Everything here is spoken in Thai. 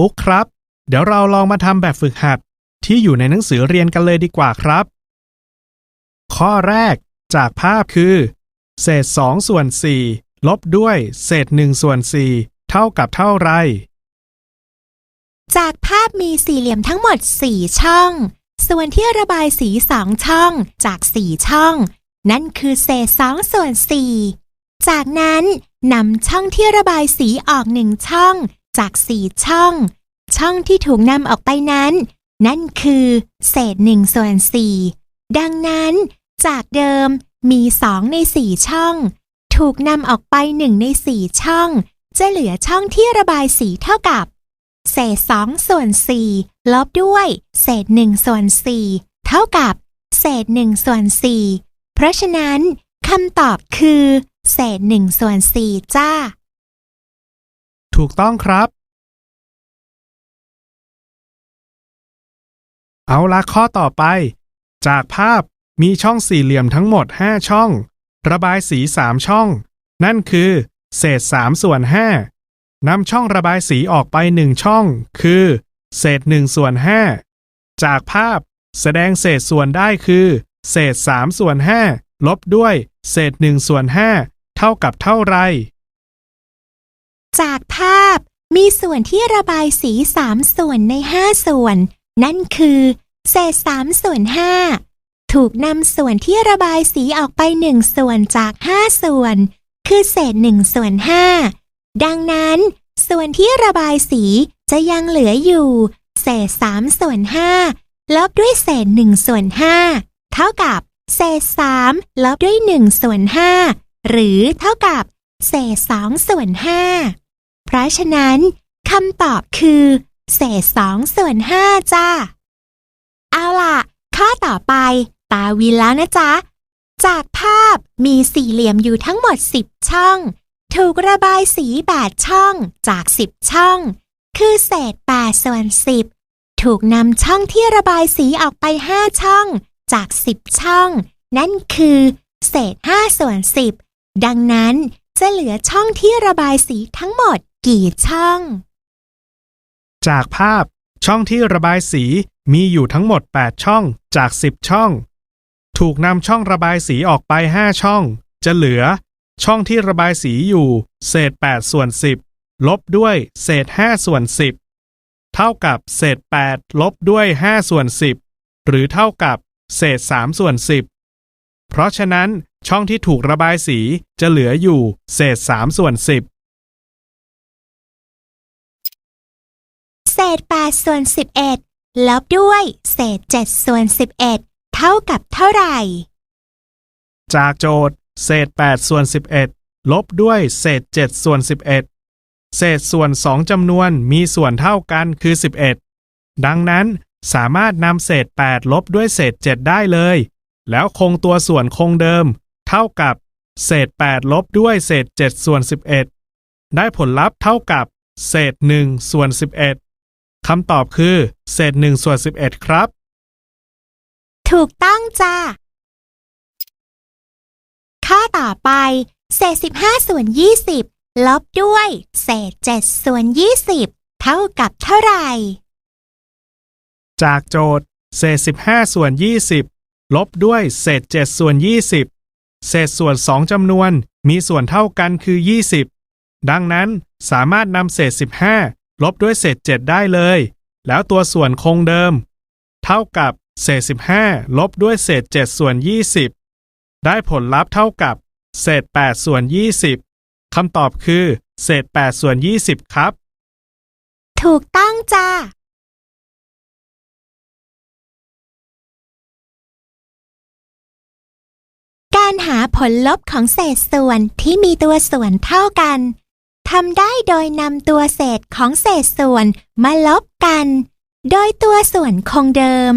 ฟุกครับ เดี๋ยวเราลองมาทำแบบฝึกหัดที่อยู่ในหนังสือเรียนกันเลยดีกว่าครับ ข้อแรกจากภาพคือ เศษ2ส่วน4ลบด้วย เศษ1ส่วน4เท่ากับเท่าไร จากภาพมีสี่เหลี่ยมทั้งหมด 4 ช่อง ส่วนที่ระบายสีสองช่องจาก4ช่อง นั่นคือเศษ2ส่วน4จากนั้นนำช่องที่ระบายสีออกหนึ่งช่อง จาก4ช่อง ช่องที่ถูกนำออกไปนั้น นั่นคือเศษ1ส่วน4ดังนั้น จากเดิมมี2ใน4ช่อง ถูกนำออกไป1ใน4ช่อง จะเหลือช่องที่ระบายสีเท่ากับ เศษ2ส่วน4ลบด้วย เศษ1ส่วน4เท่ากับ เศษ1ส่วน4เพราะฉะนั้นคำตอบคือ เศษ1ส่วน4จ้า ถูกต้องครับ เอาละข้อต่อไป จากภาพมีช่องสี่เหลี่ยมทั้งหมด 5 ช่อง ระบายสี 3 ช่อง นั่นคือ เศษ 3 ส่วน 5นำช่องระบายสีออกไป 1 ช่อง คือ เศษ 1 ส่วน 5 จากภาพแสดงเศษส่วนได้คือ เศษ 3 ส่วน 5 ลบด้วย เศษ 1 ส่วน 5 เท่ากับเท่าไร จากภาพมีส่วนที่ระบายสี3ส่วนใน5ส่วน นั่นคือเศษ3ส่วน5ถูกนำส่วนที่ระบายสีออกไป1ส่วนจาก5ส่วน คือเศษ1ส่วน5ดังนั้น ส่วนที่ระบายสีจะยังเหลืออยู่ เศษ3ส่วน5ลบด้วยเศษ1ส่วน5เท่ากับ เศษ3ลบด้วย1ส่วน5หรือเท่ากับ เศษ2ส่วน5 เพราะฉะนั้นคำตอบคือ เศษ2ส่วน5จ้า เอาล่ะ ข้อต่อไป ตาวินแล้วนะจ๊ะ จากภาพมีสี่เหลี่ยมอยู่ทั้งหมด10ช่อง ถูกระบายสี8ช่องจาก10ช่อง คือเศษ8ส่วน10ถูกนำช่องที่ระบายสีออกไป5ช่อง จาก10ช่อง นั่นคือ เศษ5ส่วน10ดังนั้นจะเหลือช่องที่ระบายสีทั้งหมด กี่ช่อง จากภาพช่องที่ระบายสีมีอยู่ทั้งหมด 8 ช่องจาก 10 ช่อง ถูกนำช่องระบายสีออกไป 5 ช่อง จะเหลือ ช่องที่ระบายสีอยู่ เศษ 8 ส่วน 10 ลบด้วย เศษ 5 ส่วน 10 เท่ากับเศษ 8 ลบด้วย 5 ส่วน 10 หรือเท่ากับเศษ 3 ส่วน 10 เพราะฉะนั้นช่องที่ถูกระบายสีจะเหลืออยู่ เศษ 3 ส่วน 10 ษ8ส่วน11 ลบด้วย เศษ7ส่วน11 เท่ากับเท่าไหร่ จากโจทย์ เศษ8ส่วน11 ลบด้วยเศษ7ส่วน11 เศษส่วน2จำนวนมีส่วนเท่ากันคือ 11 ดังนั้นสามารถนำเศษ 8 ลบด้วยเศษ 7 ได้เลย แล้วคงตัวส่วนคงเดิม เท่ากับ เศษ 8 ลบด้วยเศษ 7 ส่วน 11 ได้ผลลัพธ์เท่ากับ เศษ 1 ส่วน 11 คำตอบคือ เศษ1ส่วน11ครับ ถูกต้องจ้าข้อต่อไป เศษ15ส่วน20ลบด้วย เศษ7ส่วน20เท่ากับเท่าไหร่ จากโจทย์ เศษ15ส่วน20ลบด้วย เศษ7ส่วน20เศษส่วน2จำนวนมีส่วนเท่ากันคือ20ดังนั้นสามารถนำเศษ15 ลบด้วยเศษ 7 ได้เลย แล้วตัวส่วนคงเดิม เท่ากับเศษ 15 ลบด้วยเศษ 7 ส่วน 20 ได้ผลลัพธ์เท่ากับ เศษ 8 ส่วน 20คำตอบคือ เศษ 8 ส่วน 20 ครับ ถูกต้องจ้าการหาผลลบของเศษส่วนที่มีตัวส่วนเท่ากัน ทำได้โดยนำตัวเศษของเศษส่วนมาลบกัน โดยตัวส่วนคงเดิม